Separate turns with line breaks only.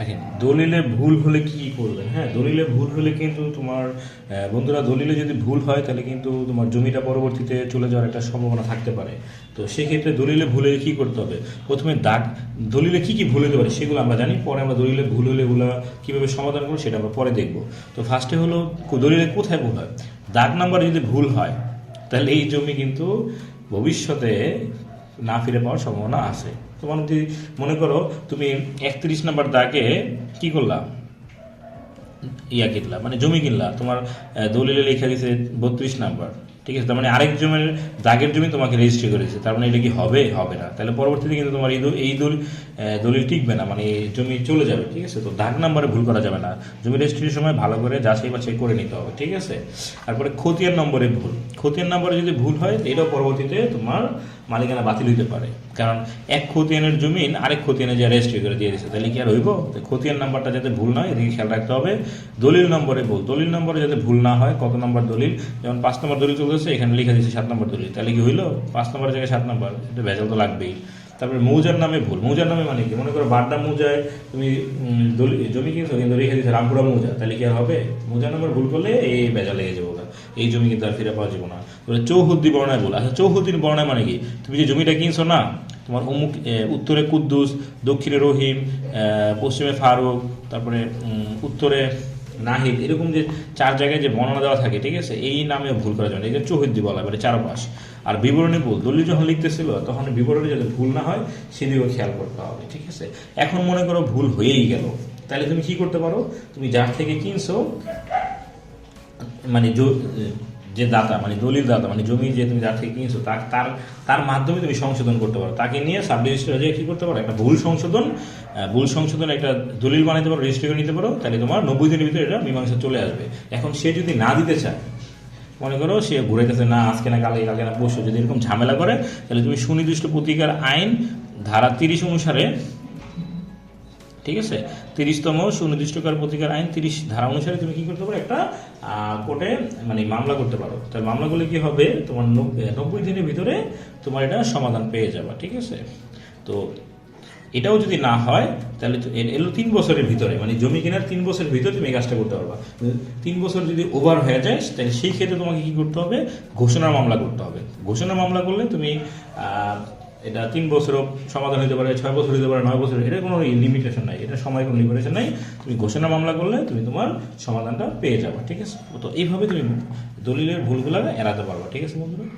দেখেন দলিলে ভুল হলে কি কি করবে? হ্যাঁ দলিলে ভুল হলে কিন্তু তোমার বন্ধুরা, দলিলে যদি ভুল হয়, তাহলে কিন্তু তোমার জমিটা পরবর্তীতে চলে যাওয়ার একটা সম্ভাবনা থাকতে পারে। তো সেক্ষেত্রে দলিলে ভুলে কি করতে হবে? প্রথমে দাগ, দলিলে কি কি ভুল হতে পারে সেগুলো আমরা জানি, পরে আমরা দলিলে ভুল হলে এগুলো কীভাবে সমাধান করব সেটা আমরা পরে দেখব। তো ফার্স্টে হলো দলিলে কোথায় ভুল হয়? দাগ নাম্বার যদি ভুল হয়, তাহলে এই জমি কিন্তু ভবিষ্যতে না ফিরে পাওয়ার সম্ভাবনা আছে। তোমার যদি মনে করো তুমি একত্রিশ নাম্বার দাগে কি করলা? ইয়া কিনলা মানে জমি কিনলা, তোমার দলিলে লেখা দিয়েছে বত্রিশ নাম্বার। ঠিক আছে? তার মানে আরেক জমির দাগের জমি তোমাকে রেজিস্ট্রি করেছে। তার মানে এটা কি হবে? হবে না। তাহলে পরবর্তীতে কিন্তু তোমার এই এই দল দলিল টিকবে না। মানে জমি চলে যাবে, ঠিক আছে? তো দাগ নাম্বারে ভুল করা যাবে না। জমি রেজিস্ট্রির সময় ভালো করে যা যাচাই বাছাই করে নিতে হবে, ঠিক আছে? তারপরে খতিয়ান নম্বরে ভুল। খতিয়ান নম্বরে যদি ভুল হয় এটাও পরবর্তীতে তোমার মালিকানা বাতিল হইতে পারে। কারণ এক খতিয়ানের জমিন আরেক খতিয়ানে যে রেজিস্ট্রি করে দিয়ে দিচ্ছে তাহলে কি আর হইব? খতিয়ান নাম্বারটা যাতে ভুল না হয়, এদিকে খেয়াল রাখতে হবে। দলিল নম্বরে ভুল। দলিল নম্বরে যাতে ভুল না হয়, কত নম্বর দলিল? যেমন পাঁচ নম্বর দলিল চলতেছে এখানে লিখে দিচ্ছে সাত নম্বর দলিল। তাহলে কি হইল? পাঁচ নম্বরের জায়গায় সাত নম্বর এটা ভেজাল তো লাগবেই। তারপরে মৌজার নামে ভুল। মৌজার নামে মানে কি? মনে করো বাড্ডা মৌজায় তুমি জমি কিনছো, কিন্তু রেখে দিচ্ছে রামপুরা মৌজা, তাহলে কি আর হবে? মৌজার নাম্বার ভুল করলে এই বেজা লেগে যাব। এই জমি কিন্তু আর ফিরে পাওয়া যাবে না। তাহলে চৌহদ্দি বর্ণায় ভুল। আচ্ছা চৌহদ্দির বর্ণায় মানে কি? তুমি যে জমিটা কিনছো না, তোমার অমুক উত্তরে কুদ্দুস, দক্ষিণে রহিম পশ্চিমে ফারুক, তারপরে উত্তরে নাহিদ, এরকম যে চার জায়গায় যে বর্ণনা দেওয়া থাকে, ঠিক আছে? এই নামে ভুল করা যায় না। যে চৌহদ্দি বলা মানে চারপাশ। আর বিবরণী ভুল। দলিল যখন লিখতেছিল, তখন বিবরণী যাতে ভুল না হয়, সেদিকেও খেয়াল করতে হবে, ঠিক আছে? এখন মনে করো ভুল হয়েই গেল। তাহলে তুমি কি করতে পারো? তুমি যার থেকে কিনছো মানে যে দাতা মানে দলিল দাতা মানে জমি যে তুমি যার থেকে কিনছো, তার তার তার মাধ্যমে তুমি সংশোধন করতে পারো। তাকে নিয়ে সাব রেজিস্ট্রি কি করতে পারো? একটা ভুল সংশোধন ভুল সংশোধন একটা দলিল বানাইতে পারো রেজিস্ট্রি করে নিতে পারো, তাহলে তোমার নব্বই দিনের ভিতরে এটা মীমাংসা চলে আসবে। এখন সে যদি না দিতে চায়, মনে করো সে ঘুরেতেছে না, আজকে না, কালকে কালকে না, পরশু। যদি এরকম ঝামেলা করে, তাহলে তুমি সুনির্দিষ্ট প্রতিকার আইন, ধারা তিরিশ অনুসারে ঠিক আছে? তিরিশতম সুনির্দিষ্টকার প্রতিকার আইন, তিরিশ ধারা অনুসারে তুমি কি করতে পারো? একটা কোর্টে মানে মামলা করতে পারো। তার মামলাগুলো কি হবে? তোমার নব্বই দিনের ভিতরে তোমার এটা সমাধান পেয়ে যাবে, ঠিক আছে? তো এটাও যদি না হয়, তাহলে এলো তিন বছরের ভিতরে মানে জমি কেনার তিন বছরের ভিতরে তুমি কাজটা করতে পারবা। তিন বছর যদি ওভার হয়ে যায়, তাহলে সেই ক্ষেত্রে তোমাকে কি করতে হবে? ঘোষণার মামলা করতে হবে। ঘোষণার মামলা করলে তুমি এটা তিন বছরও সমাধান হতে পারে, ছয় বছর হতে পারে, নয় বছর এটা কোনো লিমিটেশন নাই, এটা সময় কোনো লিমিটেশন নাই। তুমি ঘোষণা মামলা করলে তুমি তোমার সমাধানটা পেয়ে যাবে, ঠিক আছে? তো এইভাবে তুমি দলিলের ভুলগুলো এড়াতে পারব, ঠিক আছে বন্ধুরা?